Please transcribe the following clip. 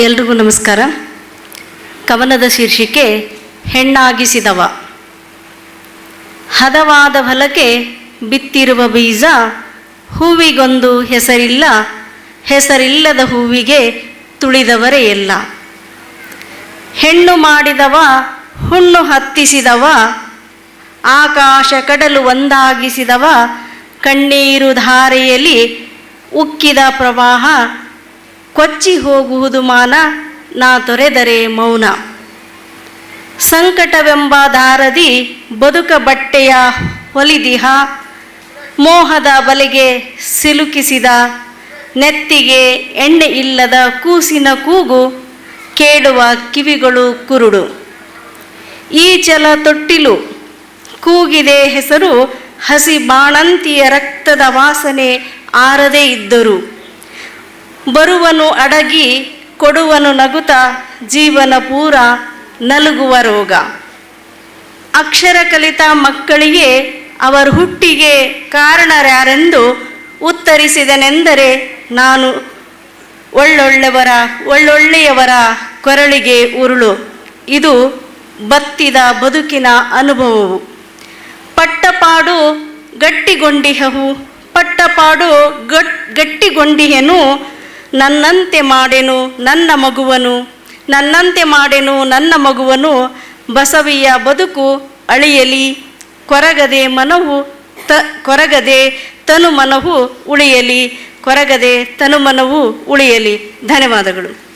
ಎಲ್ರಿಗೂ ನಮಸ್ಕಾರ. ಕವನದ ಶೀರ್ಷಿಕೆ, ಹೆಣ್ಣಾಗಿಸಿದವ. ಹದವಾದ ಫಲಕ್ಕೆ ಬಿತ್ತಿರುವ ಬೀಜ, ಹೂವಿಗೊಂದು ಹೆಸರಿಲ್ಲ, ಹೆಸರಿಲ್ಲದ ಹೂವಿಗೆ ತುಳಿದವರೇ ಎಲ್ಲ. ಹೆಣ್ಣು ಮಾಡಿದವ, ಹುಣ್ಣು ಹತ್ತಿಸಿದವ, ಆಕಾಶ ಕಡಲು ಒಂದಾಗಿಸಿದವ, ಕಣ್ಣೀರು ಧಾರೆಯಲ್ಲಿ ಉಕ್ಕಿದ ಪ್ರವಾಹ ಕೊಚ್ಚಿ ಹೋಗುವುದು ಮಾನ, ನಾ ತೊರೆದರೆ ಮೌನ. ಸಂಕಟವೆಂಬ ದಾರದಿ ಬದುಕ ಬಟ್ಟೆಯ ಹೊಲಿದಿಹ, ಮೋಹದ ಬಲೆಗೆ ಸಿಲುಕಿಸಿದ, ನೆತ್ತಿಗೆ ಎಣ್ಣೆ ಇಲ್ಲದ ಕೂಸಿನ ಕೂಗು ಕೇಳುವ ಕಿವಿಗಳು ಕುರುಡು. ಈ ಚಲ ತೊಟ್ಟಿಲು, ಕೂಗಿದೆ ಹೆಸರು ಹಸಿ ಬಾಣಂತಿಯ ರಕ್ತದ ವಾಸನೆ ಆರದೇ ಇದ್ದರು. ಬರುವನು ಅಡಗಿ, ಕೊಡುವನು ನಗುತ, ಜೀವನ ಪೂರ ನಲುಗುವ ರೋಗ. ಅಕ್ಷರ ಕಲಿತ ಮಕ್ಕಳಿಗೆ ಅವರ ಹುಟ್ಟಿಗೆ ಕಾರಣರ್ಯಾರೆಂದು ಉತ್ತರಿಸಿದನೆಂದರೆ ನಾನು ಒಳ್ಳೊಳ್ಳೆಯವರ ಒಳ್ಳೊಳ್ಳೆಯವರ ಕೊರಳಿಗೆ ಉರುಳು. ಇದು ಬತ್ತಿದ ಬದುಕಿನ ಅನುಭವವು. ಪಟ್ಟಪಾಡು ಗಟ್ಟಿಗೊಂಡಿಹವು, ಪಟ್ಟಪಾಡು ಗಟ್, ಗಟ್ಟಿಗೊಂಡಿಹೆನು ನನ್ನಂತೆ ಮಾಡೆನು ನನ್ನ ಮಗುವನು, ನನ್ನಂತೆ ಮಾಡೆನು ನನ್ನ ಮಗುವನು, ಬಸವಿಯ ಬದುಕು ಅಳಿಯಲಿ, ಕೊರಗದೆ ಮನವು ತ, ಕೊರಗದೆ ತನು ಮನವು ಉಳಿಯಲಿ, ಕೊರಗದೆ ತನು ಮನವು ಉಳಿಯಲಿ. ಧನ್ಯವಾದಗಳು.